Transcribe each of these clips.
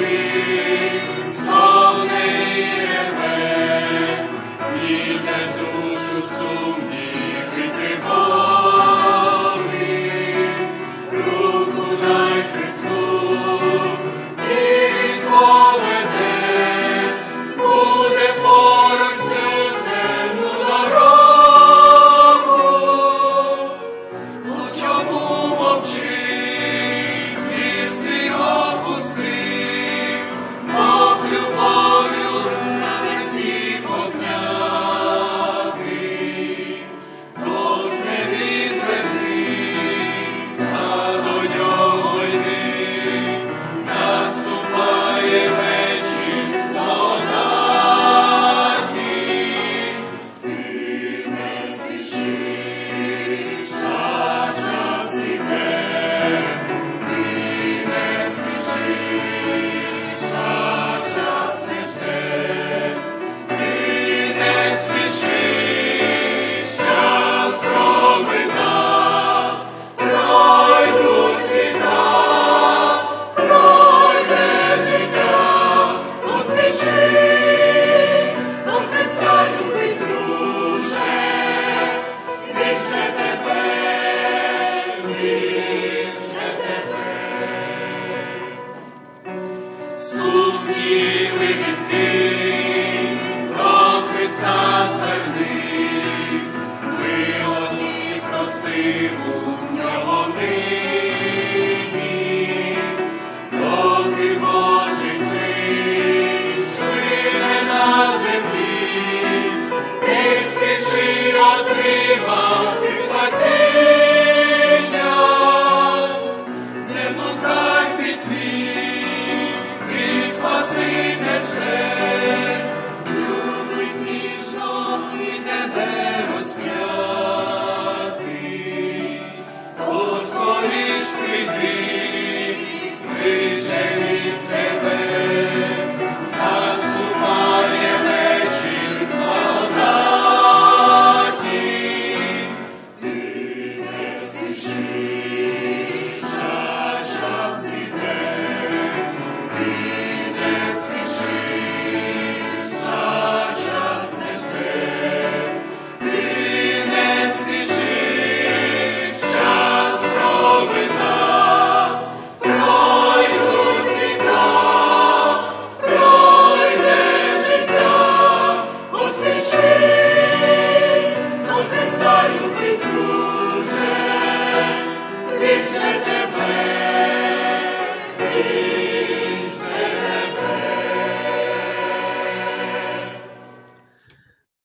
be.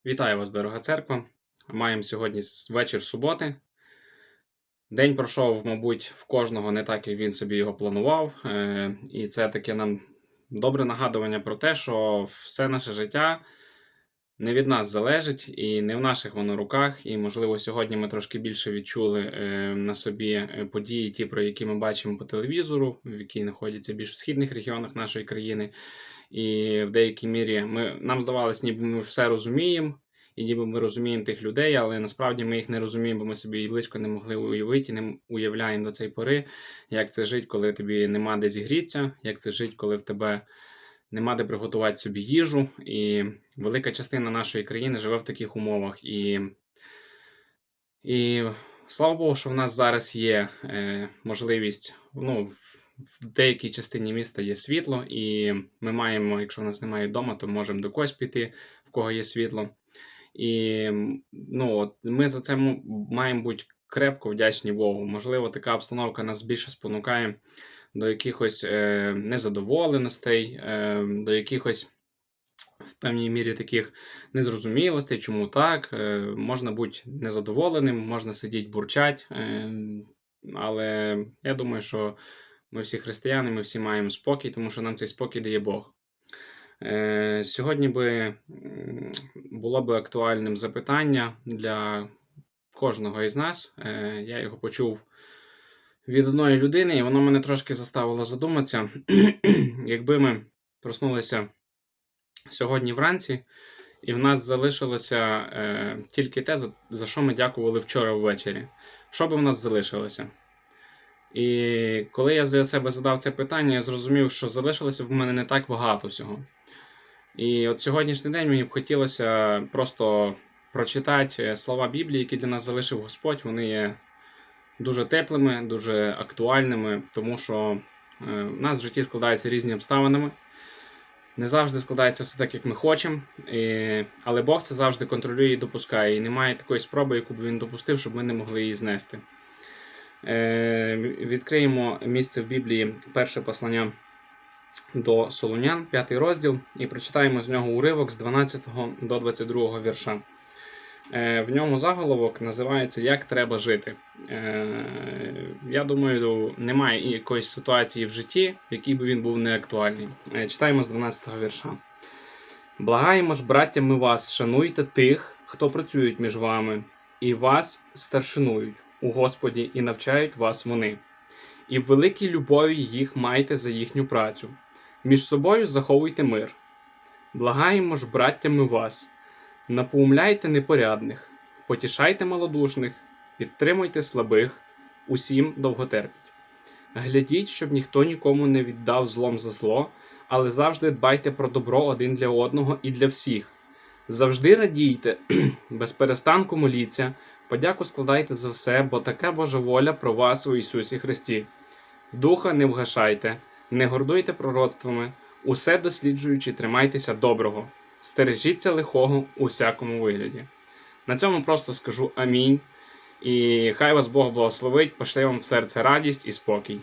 Вітаю вас, дорога церква. Маємо сьогодні вечір суботи. День пройшов, мабуть, в кожного не так, як він собі його планував. Е, І це таке нам добре нагадування про те, що все наше життя не від нас залежить і не в наших воно руках. І, можливо, сьогодні ми трошки більше відчули е, на собі е, події, ті, про які ми бачимо по телевізору, які знаходяться більш в східних регіонах нашої країни. І в деякій мірі ми, нам здавалось, ніби ми все розуміємо, і ніби ми розуміємо тих людей, але насправді ми їх не розуміємо, бо ми собі і близько не могли уявити, і не уявляємо до цієї пори, як це жить, коли тобі нема де зігрітися, як це жить, коли в тебе нема де приготувати собі їжу. І велика частина нашої країни живе в таких умовах. І, і слава Богу, що в нас зараз є е, можливість. ну, в- деякій частині міста є світло, і ми маємо, якщо в нас немає вдома, то можемо до когось піти, в кого є світло. І ну, от, ми за це маємо бути крепко вдячні Богу. Можливо, така обстановка нас більше спонукає до якихось е, незадоволеностей, е, до якихось в певній мірі таких незрозумілостей, чому так. Е, можна бути незадоволеним, можна сидіти бурчать. Е, але я думаю, що ми всі християни, ми всі маємо спокій, тому що нам цей спокій дає Бог. Е, сьогодні би було би актуальним запитання для кожного із нас. Е, я його почув від одної людини, і воно мене трошки заставило задуматися. Якби ми проснулися сьогодні вранці, і в нас залишилося е, тільки те, за, за що ми дякували вчора ввечері. Що би в нас залишилося? І коли я за себе задав це питання, я зрозумів, що залишилося в мене не так багато всього. І от сьогоднішній день мені б хотілося просто прочитати е, слова Біблії, які для нас залишив Господь. Вони є дуже теплими, дуже актуальними, тому що е, в нас в житті складаються різні обставинами. Не завжди складається все так, як ми хочемо, і... але Бог це завжди контролює і допускає. І немає такої спроби, яку б він допустив, щоб ми не могли її знести. Е, відкриємо місце в Біблії, перше послання до Солунян, п'ятий розділ, і прочитаємо з нього уривок з 12 до 22 вірша. Е, в ньому заголовок називається Як треба жити. Е, я думаю, немає якоїсь ситуації в житті, в якій би він був не актуальний. Читаємо з 12 вірша. Благаємо ж, браття, ми вас, шануйте тих, хто працюють між вами, і вас старшинують у Господі і навчають вас вони. І в великій любові їх майте за їхню працю. Між собою заховуйте мир. Благаємо ж, браття, ми вас, напоумляйте непорядних, потішайте малодушних, підтримуйте слабих, усім довготерпіть. Глядіть, щоб ніхто нікому не віддав злом за зло, але завжди дбайте про добро один для одного і для всіх. Завжди радійте, без перестанку моліться, подяку складайте за все, бо така Божа воля про вас у Ісусі Христі. Духа не вгашайте, не гордуйте пророцтвами, Усе досліджуючи, тримайтеся доброго, стережіться лихого у всякому вигляді. На цьому просто скажу амінь. І хай вас Бог благословить, пошле вам в серце радість і спокій.